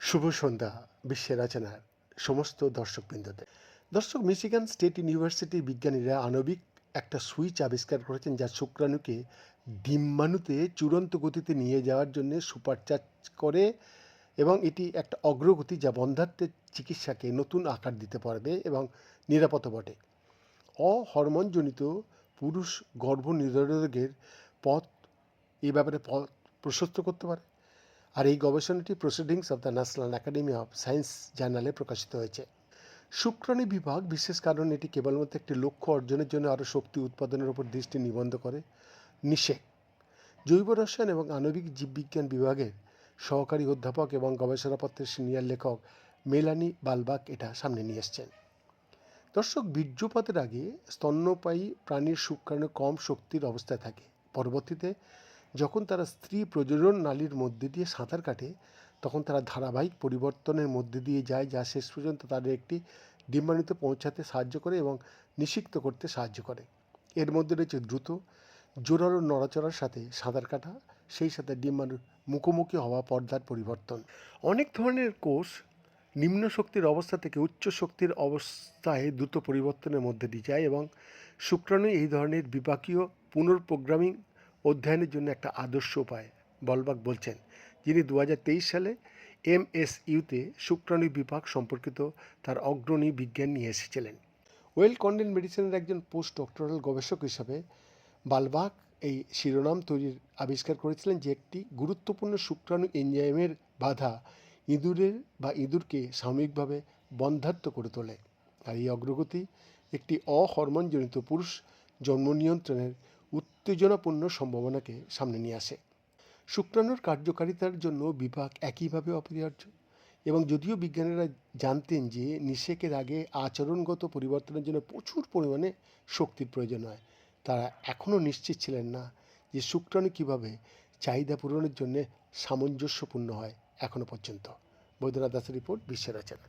শুভ সন্ধ্যা, বিশ্বের রচনার সমস্ত দর্শকবৃন্দদের। দর্শক, মিশিগান স্টেট ইউনিভার্সিটির বিজ্ঞানীরা আণবিক একটা সুইচ আবিষ্কার করেছেন যা শুক্রাণুকে ডিম্বাণুতে চূড়ান্ত গতিতে নিয়ে যাওয়ার জন্য সুপারচার্জ করে এবং এটি একটা অগ্রগতি যা বন্ধাত্বের চিকিৎসাকে নতুন আকার দিতে পারবে এবং নিরাপদ বটে। অহরমোনজনিত পুরুষ গর্ভনিরোধকের পথ, এই ব্যাপারে পথ প্রশস্ত করতে পারে। আর এই গবেষণাটি Proceedings of the National Academy of Science জার্নালে প্রকাশিত হয়েছে। শুক্রাণু বিভাগ বিশেষ কারণ এটি কেবলমাত্র একটি লক্ষ্য অর্জনের জন্য আরও শক্তি উৎপাদনের উপর দৃষ্টি নিবন্ধ করে, নিষেক। জৈব রসায়ন এবং আণবিক জীববিজ্ঞান বিভাগের সহকারী অধ্যাপক এবং গবেষণাপত্রের সিনিয়র লেখক মেলানি বালবাক এটা সামনে নিয়ে এসছেন। দর্শক, বীর্যপাতের আগে স্তন্যপায়ী প্রাণীর শুক্রাণু কম শক্তির অবস্থায় থাকে। পরবর্তীতে যখন তারা স্ত্রী প্রজনন নালীর মধ্যে দিয়ে সাঁতার কাটে, তখন তারা ধারাবাহিক পরিবর্তনের মধ্যে দিয়ে যায়, যা শেষ পর্যন্ত তাদের একটি ডিম্বাণুতে পৌঁছাতে সাহায্য করে এবং নিষিক্ত করতে সাহায্য করে। এর মধ্যে রয়েছে দ্রুত, জোরালো নড়াচড়ার সাথে সাঁতার কাটা, সেই সাথে ডিম্বাণুর মুখোমুখি হওয়া পর্দার পরিবর্তন। অনেক ধরনের কোষ নিম্ন শক্তির অবস্থা থেকে উচ্চ শক্তির অবস্থায় দ্রুত পরিবর্তনের মধ্যে দিয়ে যায় এবং শুক্রাণু এই ধরনের বিপাকীয় পুনর্প্রোগ্রামিং অধ্যয়নের জন্য একটা আদর্শ উপায়, বলবাক বলছেন, যিনি দু হাজার তেইশ সালে এম এস এমএসইউতে শুক্রাণু বিপাক সম্পর্কিত তার অগ্রণী বিজ্ঞান নিয়ে এসেছিলেন। ওয়েল কন্ডেন মেডিসিনের একজন পোস্ট ডক্টরাল গবেষক হিসাবে বালবাক এই শিরোনাম তৈরির আবিষ্কার করেছিলেন, যে একটি গুরুত্বপূর্ণ শুক্রাণু এনজাইমের বাধা ইঁদুরের বা ইঁদুরকে সাময়িকভাবে বন্ধাত্ম করে তোলে। আর এই অগ্রগতি একটি অহরমোনজনিত পুরুষ জন্ম নিয়ন্ত্রণের উত্তেজনাপূর্ণ সম্ভাবনাকে সামনে নিয়ে আসে। শুক্রাণুর কার্যকারিতার জন্য বিপাক একইভাবে অপরিহার্য এবং যদিও বিজ্ঞানীরা জানতেন যে নিষেকের আগে আচরণগত পরিবর্তনের জন্য প্রচুর পরিমাণে শক্তির প্রয়োজন হয়, তারা এখনও নিশ্চিত ছিলেন না যে শুক্রাণু কীভাবে চাহিদা পূরণের জন্য সামঞ্জস্যপূর্ণ হয় এখনও পর্যন্ত। বৈদ্যনাথ দাসের রিপোর্ট বিশ্বের রচনা।